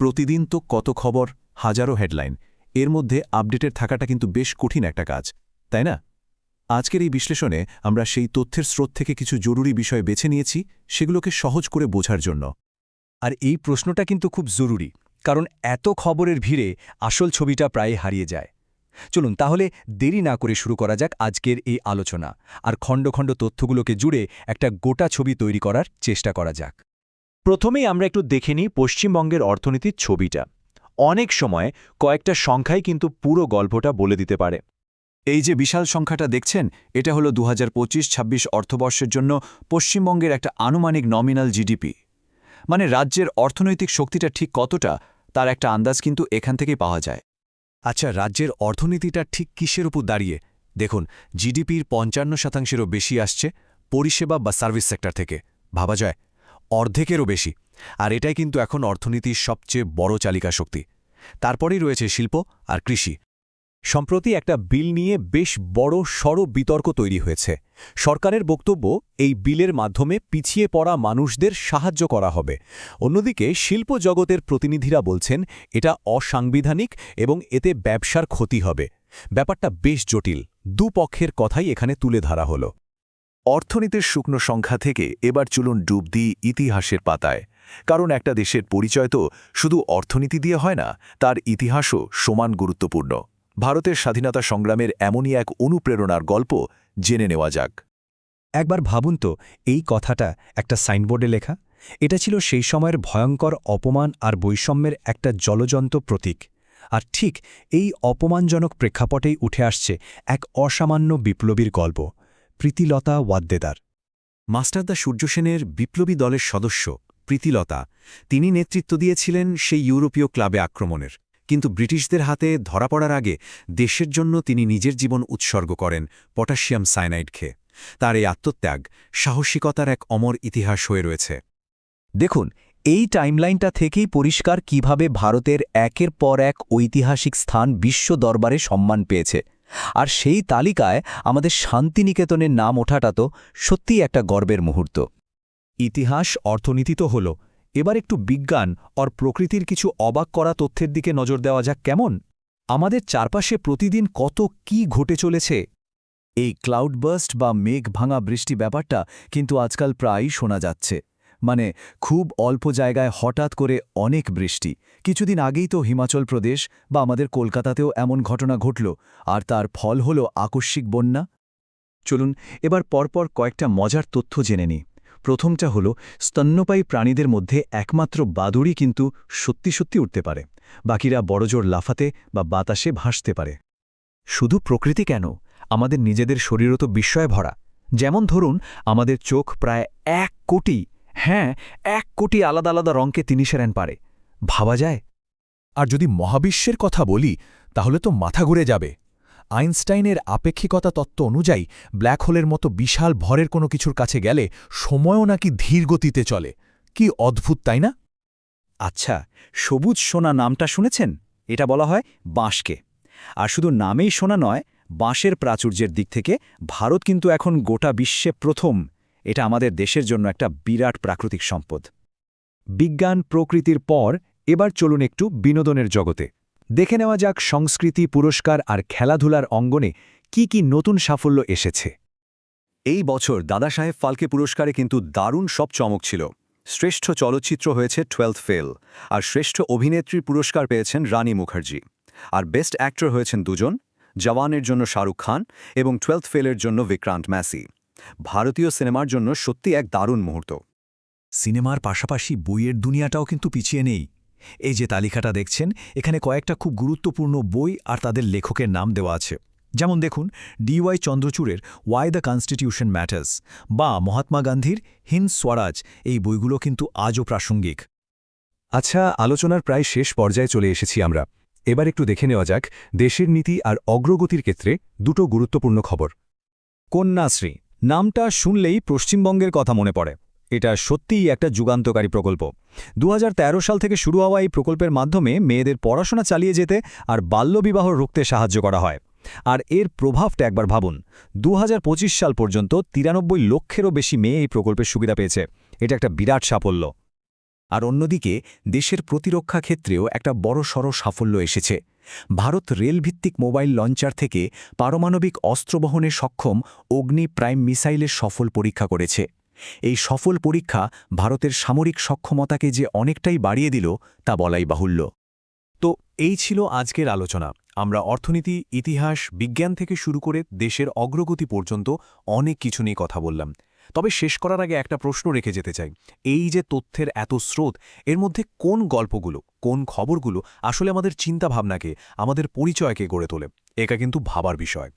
প্রতিদিন তো কত খবর, হাজারো হেডলাইন। এর মধ্যে আপডেটের থাকাটা কিন্তু বেশ কঠিন একটা কাজ, তাই না? আজকের এই বিশ্লেষণে আমরা সেই তথ্যের স্রোত থেকে কিছু জরুরি বিষয় বেছে নিয়েছি, সেগুলোকে সহজ করে বোঝার জন্য। আর এই প্রশ্নটা কিন্তু খুব জরুরি, কারণ এত খবরের ভিড়ে আসল ছবিটা প্রায় হারিয়ে যায়। চলুন, তাহলে দেরি না করে শুরু করা যাক আজকের এই আলোচনা, আর খণ্ড খণ্ড তথ্যগুলোকে জুড়ে একটা গোটা ছবি তৈরি করার চেষ্টা করা যাক। প্রথমেই আমরা একটু দেখে নিই পশ্চিমবঙ্গের অর্থনীতির ছবিটা। অনেক সময় কয়েকটা সংখ্যাই কিন্তু পুরো গল্পটা বলে দিতে পারে। এই যে বিশাল সংখ্যাটা দেখছেন, এটা হলো দু হাজার পঁচিশ ছাব্বিশ অর্থবর্ষের জন্য পশ্চিমবঙ্গের একটা আনুমানিক নমিনাল জিডিপি মানে রাজ্যের অর্থনৈতিক শক্তিটা ঠিক কতটা, তার একটা আন্দাজ কিন্তু এখান থেকেই পাওয়া যায়। আচ্ছা রাজ্যের অর্থনীতিটা ঠিক কিসের উপর দাঁড়িয়ে? দেখুন জিডিপির পঞ্চান্ন শতাংশেরও বেশি আসছে পরিষেবা বা সার্ভিস সেক্টর থেকে। ভাবা যায় অর্ধেকেরও বেশি। আর এটাই কিন্তু এখন অর্থনীতির সবচেয়ে বড় চালিকা শক্তি। তারপরেই রয়েছে শিল্প আর কৃষি। সম্প্রতি একটা বিল নিয়ে বেশ বড় সড় বিতর্ক তৈরি হয়েছে। সরকারের বক্তব্য, এই বিলের মাধ্যমে পিছিয়ে পড়া মানুষদের সাহায্য করা হবে। অন্যদিকে শিল্প জগতের প্রতিনিধিরা বলছেন, এটা অসাংবিধানিক এবং এতে ব্যবসার ক্ষতি হবে। ব্যাপারটা বেশ জটিল। দুপক্ষের কথাই এখানে তুলে ধরা হল। অর্থনীতির শুকনো সংখ্যা থেকে এবার চলুন ডুব দিই ইতিহাসের পাতায়। কারণ একটা দেশের পরিচয় তো শুধু অর্থনীতি দিয়ে হয় না, তার ইতিহাসও সমান গুরুত্বপূর্ণ। ভারতের স্বাধীনতা সংগ্রামের এমনই এক অনুপ্রেরণার গল্প জেনে নেওয়া যাক। একবার ভাবুন তো, এই কথাটা একটা সাইনবোর্ডে লেখা, এটা ছিল সেই সময়ের ভয়ঙ্কর অপমান আর বৈষম্যের একটা জলজন্ত প্রতীক। আর ঠিক এই অপমানজনক প্রেক্ষাপটেই উঠে আসছে এক অসামান্য বিপ্লবীর গল্প। প্রীতিলতা ওয়াদ্দেদার। মাস্টারদা সূর্যসেনের বিপ্লবী দলের সদস্য প্রীতিলতা, তিনি নেতৃত্ব দিয়েছিলেন সেই ইউরোপীয় ক্লাবে আক্রমণের। কিন্তু ব্রিটিশদের হাতে ধরা পড়ার আগে দেশের জন্য তিনি নিজের জীবন উৎসর্গ করেন পটাশিয়াম সাইনাইড খেয়ে। তার এই আত্মত্যাগ সাহসিকতার এক অমর ইতিহাস হয়ে রয়েছে। দেখুন, এই টাইমলাইনটা থেকেই পরিষ্কার কীভাবে ভারতের একের পর এক ঐতিহাসিক স্থান বিশ্ব দরবারে সম্মান পেয়েছে। আর সেই তালিকায় আমাদের শান্তিনিকেতনের নাম ওঠাটা তো সত্যিই একটা গর্বের মুহূর্ত। ইতিহাস অর্থনীতি তো হল, এবার একটু বিজ্ঞান অর প্রকৃতির কিছু অবাক করা তথ্যের দিকে নজর দেওয়া যাক কেমন? আমাদের চারপাশে প্রতিদিন কত কি ঘটে চলেছে? এই ক্লাউডবার্স্ট বা মেঘ ভাঙা বৃষ্টি ব্যাপারটা কিন্তু আজকাল প্রায়ই শোনা যাচ্ছে। মানে খুব অল্প জায়গায় হঠাৎ করে অনেক বৃষ্টি। কিছুদিন আগেই তো হিমাচল প্রদেশ বা আমাদের কলকাতাতেও এমন ঘটনা ঘটল, আর তার ফল হল আকস্মিক বন্যা। চলুন, এবার পরপর কয়েকটা মজার তথ্য জেনে নিই। প্রথমটা হল, স্তন্যপায়ী প্রাণীদের মধ্যে একমাত্র বাদুড়ি কিন্তু সত্যি সত্যি উঠতে পারে। বাকিরা বড়জোর লাফাতে বা বাতাসে ভাসতে পারে। শুধু প্রকৃতি কেন? আমাদের নিজেদের শরীরও তো বিস্ময়ে ভরা যেমন ধরুন, আমাদের চোখ প্রায় এক কোটি হ্যাঁ এক কোটি আলাদা আলাদা রঙকে তিনি সেরেন পারে। ভাবা যায়? আর যদি মহাবিশ্বের কথা বলি, তাহলে তো মাথা ঘুরে যাবে। আইনস্টাইনের আপেক্ষিকতা তত্ত্ব অনুযায়ী ব্ল্যাক হোলের মতো বিশাল ভরের কোনো কিছুর কাছে গেলে সময়ও নাকি ধীর গতিতে চলে। কি অদ্ভুত, তাই না? আচ্ছা সবুজ সোনা নামটা শুনেছেন? এটা বলা হয় বাঁশকে। আর শুধু নামেই সোনা নয়, বাঁশের প্রাচুর্যের দিক থেকে ভারত কিন্তু এখন গোটা বিশ্বে প্রথম এটা আমাদের দেশের জন্য একটা বিরাট প্রাকৃতিক সম্পদ। বিজ্ঞান প্রকৃতির পর, এবার চলুন একটু বিনোদনের জগতে। দেখে নেওয়া যাক সংস্কৃতি, পুরস্কার আর খেলাধুলার অঙ্গনে কি কি নতুন সাফল্য এসেছে। এই বছর দাদাসাহেব ফালকে পুরস্কারে কিন্তু দারুণ সব চমক ছিল। শ্রেষ্ঠ চলচ্চিত্র হয়েছে টুয়েলথ ফেল আর শ্রেষ্ঠ অভিনেত্রীর পুরস্কার পেয়েছেন রানী মুখার্জি। আর বেস্ট অ্যাক্টর হয়েছেন দুজন, জওয়ানের জন্য শাহরুখ খান এবং টুয়েলথ ফেলের জন্য বিক্রান্ত ম্যাসি ভারতীয় সিনেমার জন্য সত্যি এক দারুণ মুহূর্ত। সিনেমার পাশাপাশি বইয়ের দুনিয়াটাও কিন্তু পিছিয়ে নেই। এই যে তালিকাটা দেখছেন, এখানে কয়েকটা খুব গুরুত্বপূর্ণ বই আর তাদের লেখকের নাম দেওয়া আছে। যেমন দেখুন ডিওয়াই চন্দ্রচূড়ের ওয়াই দ্য কনস্টিটিউশন ম্যাটার্স বা মহাত্মা গান্ধীর হিন্দ স্বরাজ। এই বইগুলো কিন্তু আজও প্রাসঙ্গিক। আচ্ছা আলোচনার প্রায় শেষ পর্যায়ে চলে এসেছি আমরা। এবার একটু দেখে নেওয়া যাক দেশের নীতি আর অগ্রগতির ক্ষেত্রে দুটো গুরুত্বপূর্ণ খবর। কন্যাশ্রী নামটা শুনলেই পশ্চিমবঙ্গের কথা মনে পড়ে। এটা সত্যিই একটা যুগান্তকারী প্রকল্প। দু হাজার তেরো সাল থেকে শুরু হওয়া এই প্রকল্পের মাধ্যমে মেয়েদের পড়াশোনা চালিয়ে যেতে আর বাল্যবিবাহ রুখতে সাহায্য করা হয়। আর এর প্রভাবটা একবার ভাবুন দু হাজার পঁচিশ সাল পর্যন্ত তিরানব্বই লক্ষেরও বেশি মেয়ে এই প্রকল্পের সুবিধা পেয়েছে। এটা একটা বিরাট সাফল্য। আর অন্যদিকে, দেশের প্রতিরক্ষা ক্ষেত্রেও একটা বড়সড় সাফল্য এসেছে। ভারত রেলভিত্তিক মোবাইল লঞ্চার থেকে পারমাণবিক অস্ত্র বহনে সক্ষম অগ্নি প্রাইম মিসাইলের সফল পরীক্ষা করেছে। এই সফল পরীক্ষা ভারতের সামরিক সক্ষমতাকে যে অনেকটাই বাড়িয়ে দিল, তা বলাই বাহুল্য। তো এই ছিল আজকের আলোচনা। আমরা অর্থনীতি, ইতিহাস, বিজ্ঞান থেকে শুরু করে দেশের অগ্রগতি পর্যন্ত অনেক কিছু নিয়ে কথা বললাম। তবে শেষ করার আগে একটা প্রশ্ন রেখে যেতে চাই। এই যে তথ্যের এত স্রোত, এর মধ্যে কোন গল্পগুলো, কোন খবরগুলো আসলে আমাদের চিন্তাভাবনাকে, আমাদের পরিচয়কে গড়ে তোলে? এটা কিন্তু ভাবার বিষয়।